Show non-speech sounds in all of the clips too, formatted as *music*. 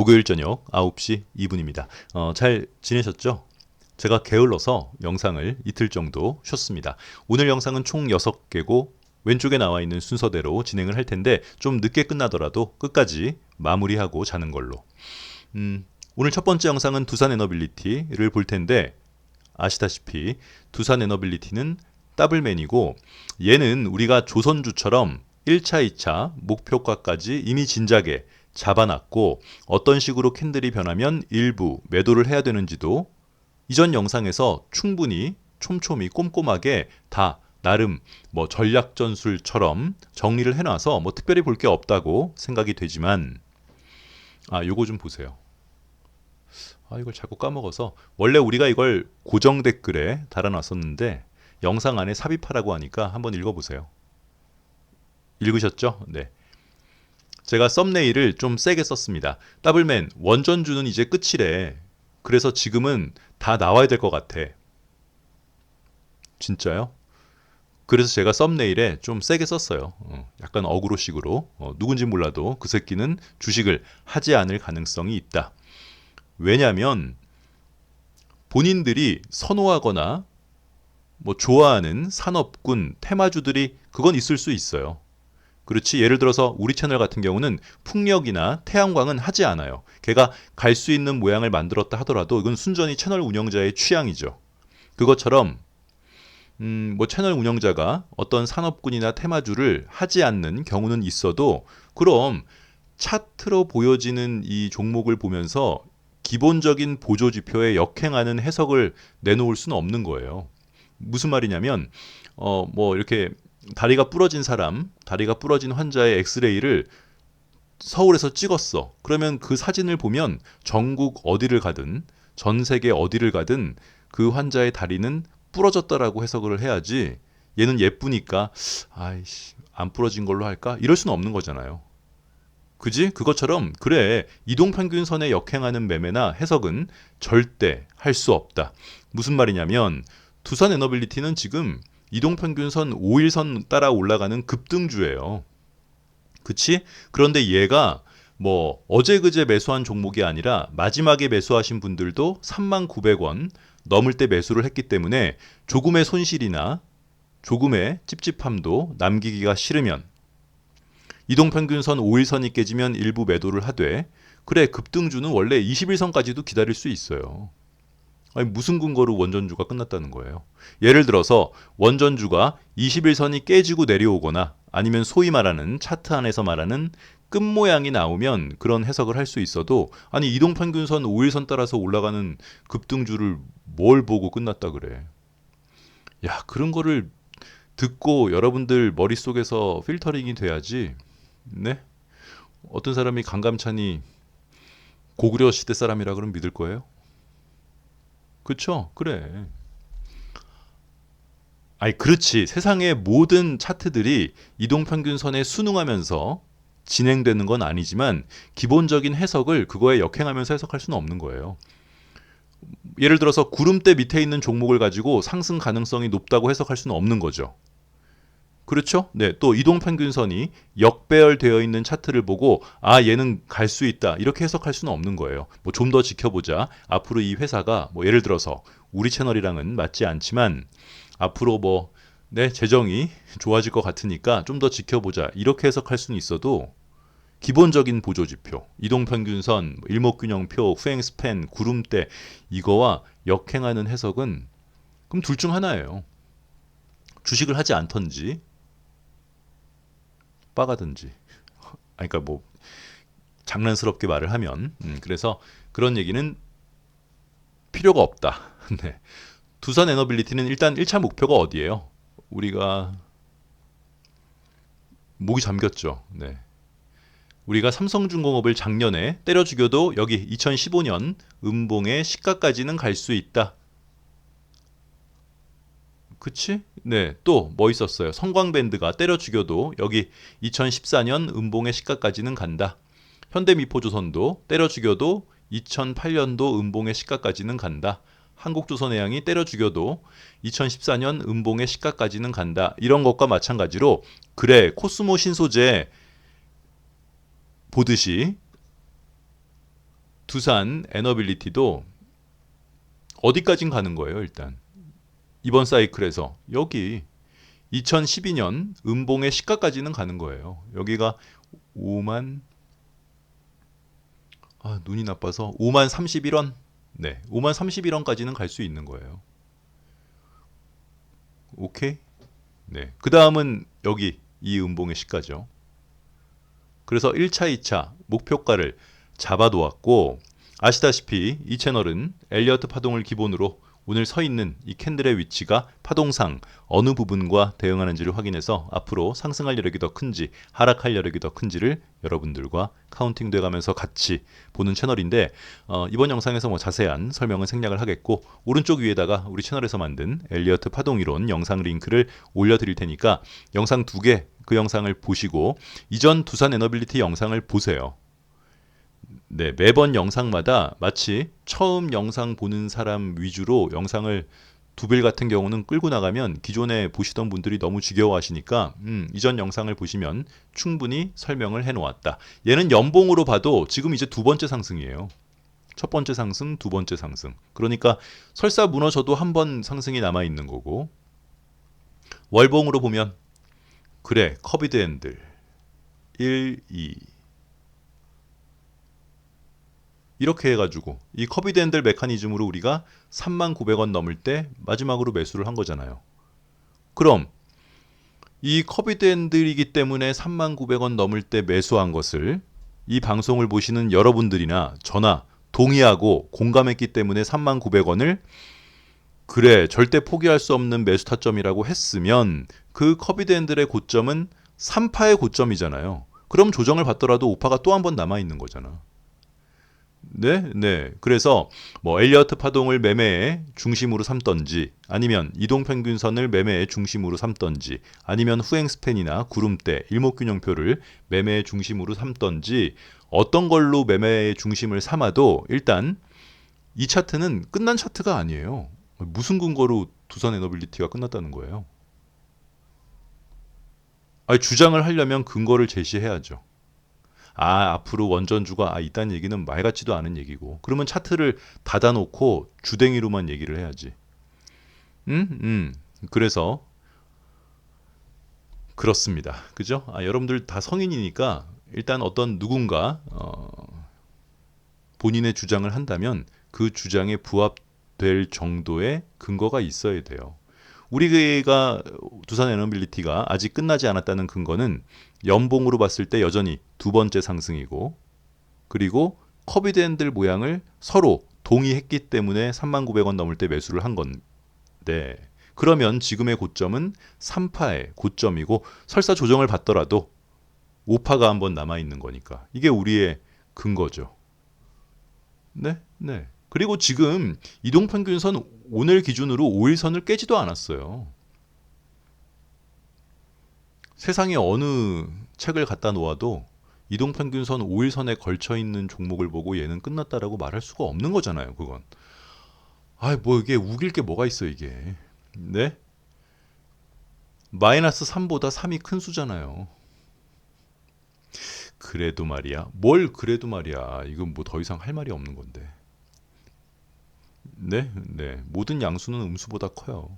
목요일 저녁 9시 2분입니다. 어, 잘 지내셨죠? 제가 게을러서 영상을 이틀 정도 쉬었습니다. 오늘 영상은 총 6개고 왼쪽에 나와 있는 순서대로 진행을 할 텐데 좀 늦게 끝나더라도 끝까지 마무리하고 자는 걸로. 음, 오늘 첫 번째 영상은 두산 에너빌리티를 볼 텐데 아시다시피 두산 에너빌리티는 더블맨이고 얘는 우리가 조선주처럼 1차, 2차 목표가까지 이미 진작에 잡아놨고 어떤 식으로 캔들이 변하면 일부 매도를 해야 되는지도 이전 영상에서 충분히 촘촘히 꼼꼼하게 다 나름 뭐 전략 전술처럼 정리를 해놔서 뭐 특별히 볼 게 없다고 생각이 되지만 아 요거 좀 보세요. 아 이걸 자꾸 까먹어서 원래 우리가 이걸 고정 댓글에 달아놨었는데 영상 안에 삽입하라고 하니까 한번 읽어보세요. 읽으셨죠? 네. 제가 썸네일을 좀 세게 썼습니다. 더블맨 원전주는 이제 끝이래. 그래서 지금은 다 나와야 될 것 같아. 진짜요? 그래서 제가 썸네일에 좀 세게 썼어요. 어, 약간 어그로식으로 어, 누군지 몰라도 그 새끼는 주식을 하지 않을 가능성이 있다. 왜냐하면 본인들이 선호하거나 뭐 좋아하는 산업군 테마주들이 그건 있을 수 있어요. 그렇지 예를 들어서 우리 채널 같은 경우는 풍력이나 태양광은 하지 않아요. 걔가 갈 수 있는 모양을 만들었다 하더라도 이건 순전히 채널 운영자의 취향이죠. 그것처럼 음, 뭐 채널 운영자가 어떤 산업군이나 테마주를 하지 않는 경우는 있어도 그럼 차트로 보여지는 이 종목을 보면서 기본적인 보조 지표에 역행하는 해석을 내놓을 수는 없는 거예요. 무슨 말이냐면 어 뭐 이렇게 다리가 부러진 사람, 다리가 부러진 환자의 엑스레이를 서울에서 찍었어. 그러면 그 사진을 보면 전국 어디를 가든 전 세계 어디를 가든 그 환자의 다리는 부러졌다라고 해석을 해야지 얘는 예쁘니까 아이씨 안 부러진 걸로 할까? 이럴 수는 없는 거잖아요. 그지? 그것처럼 그래 이동평균선에 역행하는 매매나 해석은 절대 할 수 없다. 무슨 말이냐면 두산 에너빌리티는 지금 이동평균선 5일선 따라 올라가는 급등주예요. 그치? 그런데 얘가 뭐 어제 그제 매수한 종목이 아니라 마지막에 매수하신 분들도 39,900원 넘을 때 매수를 했기 때문에 조금의 손실이나 조금의 찝찝함도 남기기가 싫으면 이동평균선 5일선이 깨지면 일부 매도를 하되 그래 급등주는 원래 21선까지도 기다릴 수 있어요. 아니 무슨 근거로 원전주가 끝났다는 거예요. 예를 들어서 원전주가 21선이 깨지고 내려오거나 아니면 소위 말하는 차트 안에서 말하는 끝 모양이 나오면 그런 해석을 할 수 있어도 아니 이동 평균선 5일선 따라서 올라가는 급등주를 뭘 보고 끝났다 그래. 야 그런 거를 듣고 여러분들 머릿속에서 필터링이 돼야지. 네? 어떤 사람이 강감찬이 고구려 시대 사람이라 그러면 믿을 거예요? 그쵸? 그래. 아니, 그렇지. 세상의 모든 차트들이 이동평균선에 순응하면서 진행되는 건 아니지만 기본적인 해석을 그거에 역행하면서 해석할 수는 없는 거예요. 예를 들어서 구름대 밑에 있는 종목을 가지고 상승 가능성이 높다고 해석할 수는 없는 거죠. 그렇죠? 네. 또 이동 평균선이 역배열되어 있는 차트를 보고 아 얘는 갈 수 있다 이렇게 해석할 수는 없는 거예요. 뭐 좀 더 지켜보자. 앞으로 이 회사가 뭐 예를 들어서 우리 채널이랑은 맞지 않지만 앞으로 뭐 내 재정이 좋아질 것 같으니까 좀 더 지켜보자 이렇게 해석할 수는 있어도 기본적인 보조 지표, 이동평균선, 뭐 일목균형표, 후행 스팬, 구름대 이거와 역행하는 해석은 그럼 둘 중 하나예요. 주식을 하지 않던지 *laughs* 아니, 그러니까 뭐 장난스럽게 말을 하면 음, 그래서 그런 얘기는 필요가 없다. *laughs* 네. 두산 에너빌리티는 일단 1차 목표가 어디예요? 우리가 목이 잠겼죠. 네. 우리가 삼성중공업을 작년에 때려 죽여도 여기 2015년 음봉의 시가까지는 갈 수 있다. 그치? 네, 또 뭐 있었어요? 성광밴드가 때려 죽여도 여기 2014년 음봉의 시가까지는 간다. 현대미포조선도 때려 죽여도 2008년도 음봉의 시가까지는 간다. 한국조선해양이 때려 죽여도 2014년 음봉의 시가까지는 간다. 이런 것과 마찬가지로 그래 코스모 신소재 보듯이 두산 에너빌리티도 어디까진 가는 거예요, 일단. 이번 사이클에서 여기 2012년 음봉의 시가까지는 가는 거예요. 여기가 5만 아, 눈이 나빠서 5만 31원. 네. 5만 31원까지는 갈 수 있는 거예요. 오케이? 네. 그다음은 여기 이 음봉의 시가죠. 그래서 1차, 2차 목표가를 잡아놓았고 아시다시피 이 채널은 엘리어트 파동을 기본으로 오늘 서 있는 이 캔들의 위치가 파동상 어느 부분과 대응하는지를 확인해서 앞으로 상승할 여력이 더 큰지 하락할 여력이 더 큰지를 여러분들과 카운팅 돼가면서 같이 보는 채널인데 어, 이번 영상에서 뭐 자세한 설명은 생략을 하겠고 오른쪽 위에다가 우리 채널에서 만든 엘리어트 파동 이론 영상 링크를 올려드릴 테니까 영상 두 개 그 영상을 보시고 이전 두산 에너빌리티 영상을 보세요. 네, 매번 영상마다 마치 처음 영상 보는 사람 위주로 영상을 두빌 같은 경우는 끌고 나가면 기존에 보시던 분들이 너무 지겨워하시니까 음, 이전 영상을 보시면 충분히 설명을 해 놓았다. 얘는 연봉으로 봐도 지금 이제 두 번째 상승이에요. 첫 번째 상승, 두 번째 상승. 그러니까 설사 무너져도 한 번 상승이 남아 있는 거고 월봉으로 보면 그래 커비드 핸들 1, 2 이렇게 해가지고 이 커비드 핸들 메커니즘으로 우리가 3만900원 넘을 때 마지막으로 매수를 한 거잖아요. 그럼 이 커비드 핸들이기 때문에 3만900원 넘을 때 매수한 것을 이 방송을 보시는 여러분들이나 저나 동의하고 공감했기 때문에 3만900원을 그래 절대 포기할 수 없는 매수 타점이라고 했으면 그 커비드 핸들의 고점은 3파의 고점이잖아요. 그럼 조정을 받더라도 5파가 또 한 번 남아 있는 거잖아. 네, 네. 그래서 뭐 엘리어트 파동을 매매의 중심으로 삼던지 아니면 이동 평균선을 매매의 중심으로 삼던지 아니면 후행 스팬이나 구름대, 일목균형표를 매매의 중심으로 삼던지 어떤 걸로 매매의 중심을 삼아도 일단 이 차트는 끝난 차트가 아니에요. 무슨 근거로 두산 에너빌리티가 끝났다는 거예요? 아니, 주장을 하려면 근거를 제시해야죠. 아 앞으로 원전주가 아 있다는 얘기는 말 같지도 않은 얘기고 그러면 차트를 닫아놓고 주댕이로만 얘기를 해야지. 음, 음. 그래서 그렇습니다. 그죠? 아, 여러분들 다 성인이니까 일단 어떤 누군가 어, 본인의 주장을 한다면 그 주장에 부합될 정도의 근거가 있어야 돼요. 우리가 두산 에너빌리티가 아직 끝나지 않았다는 근거는 연봉으로 봤을 때 여전히 두 번째 상승이고 그리고 커비드 핸들 모양을 서로 동의했기 때문에 39,000원 넘을 때 매수를 한 건데 그러면 지금의 고점은 3파의 고점이고 설사 조정을 받더라도 5파가 한번 남아 있는 거니까 이게 우리의 근거죠. 네, 네. 그리고 지금 이동평균선 오늘 기준으로 5일선을 깨지도 않았어요. 세상에 어느 책을 갖다 놓아도 이동평균선 5일선에 걸쳐 있는 종목을 보고 얘는 끝났다라고 말할 수가 없는 거잖아요. 그건. 아, 뭐 이게 우길 게 뭐가 있어 이게. 네? 마이너스 3보다 3이 큰 수잖아요. 그래도 말이야. 뭘 그래도 말이야. 이건 뭐 더 이상 할 말이 없는 건데. 네, 네. 모든 양수는 음수보다 커요.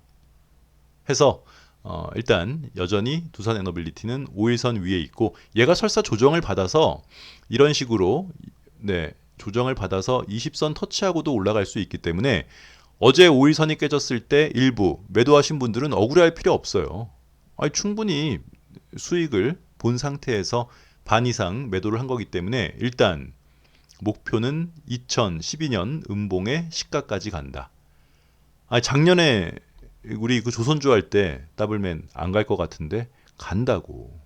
해서 어, 일단 여전히 두산 에너빌리티는 5일선 위에 있고 얘가 설사 조정을 받아서 이런 식으로 네, 조정을 받아서 20선 터치하고도 올라갈 수 있기 때문에 어제 5일선이 깨졌을 때 일부 매도하신 분들은 억울해할 필요 없어요. 아니, 충분히 수익을 본 상태에서 반 이상 매도를 한 거기 때문에 일단 목표는 2012년 음봉의 시가까지 간다. 아 작년에 우리 그 조선주 할 때 더블맨 안 갈 것 같은데 간다고.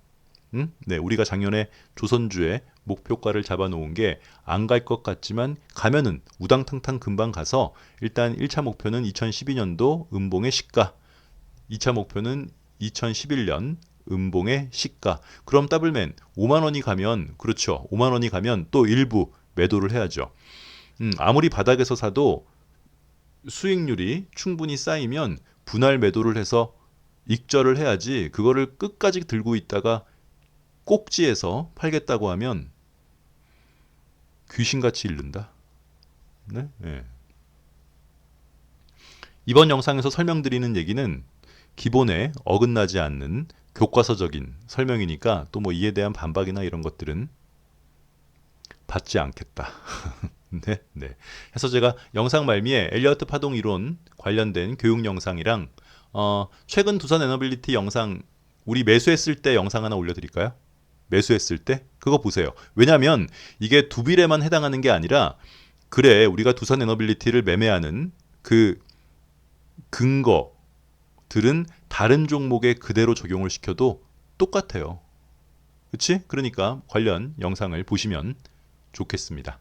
응? 네, 우리가 작년에 조선주의 목표가를 잡아놓은 게 안 갈 것 같지만 가면은 우당탕탕 금방 가서 일단 1차 목표는 2012년도 음봉의 시가, 2차 목표는 2011년 음봉의 시가. 그럼 더블맨 5만 원이 가면 그렇죠. 5만 원이 가면 또 일부 매도를 해야죠. 음, 아무리 바닥에서 사도 수익률이 충분히 쌓이면 분할 매도를 해서 익절을 해야지 그거를 끝까지 들고 있다가 꼭지에서 팔겠다고 하면 귀신같이 잃는다. 네? 예. 이번 영상에서 설명드리는 얘기는 기본에 어긋나지 않는 교과서적인 설명이니까 또 뭐 이에 대한 반박이나 이런 것들은 받지 않겠다. *laughs* 네, 네. 해서 제가 영상 말미에 엘리어트 파동 이론 관련된 교육 영상이랑 어, 최근 두산 에너빌리티 영상 우리 매수했을 때 영상 하나 올려드릴까요? 매수했을 때 그거 보세요. 왜냐하면 이게 두빌에만 해당하는 게 아니라 그래 우리가 두산 에너빌리티를 매매하는 그 근거들은 다른 종목에 그대로 적용을 시켜도 똑같아요. 그치? 그러니까 관련 영상을 보시면 좋겠습니다.